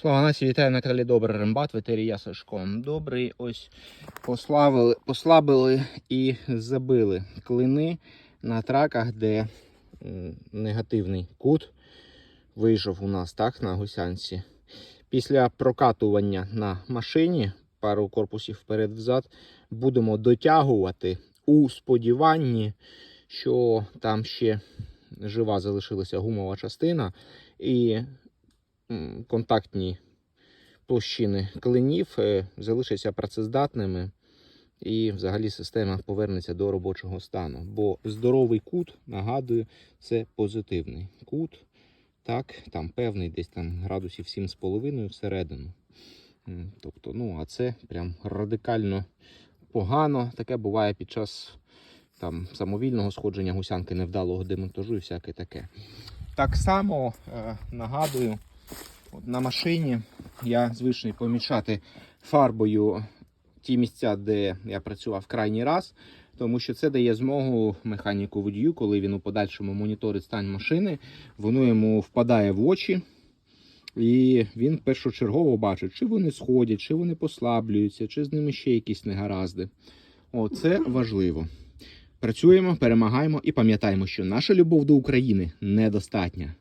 Слава нації, вітаю на каналі Добрий Рембат, ветерія Сашко. Добрий, ось послабили, послабили і забили клини на траках, де негативний кут вийшов у нас так на гусянці. Після прокатування на машині пару корпусів вперед-взад будемо дотягувати у сподіванні, що там ще жива залишилася гумова частина і контактні площини клинів е, залишаться працездатними, і взагалі система повернеться до робочого стану. Бо здоровий кут, нагадую, це позитивний кут. Так, там певний десь там градусів 7,5 всередину. Тобто, ну, а це прям радикально погано. Таке буває під час там, самовільного сходження гусянки, невдалого демонтажу і всяке таке. Так само е, нагадую, от на машині я звичний помішати фарбою ті місця, де я працював крайній раз, тому що це дає змогу механіку водію, коли він у подальшому моніторить стан машини, воно йому впадає в очі. І він першочергово бачить, чи вони сходять, чи вони послаблюються, чи з ними ще якісь негаразди. О, це важливо. Працюємо, перемагаємо і пам'ятаємо, що наша любов до України недостатня.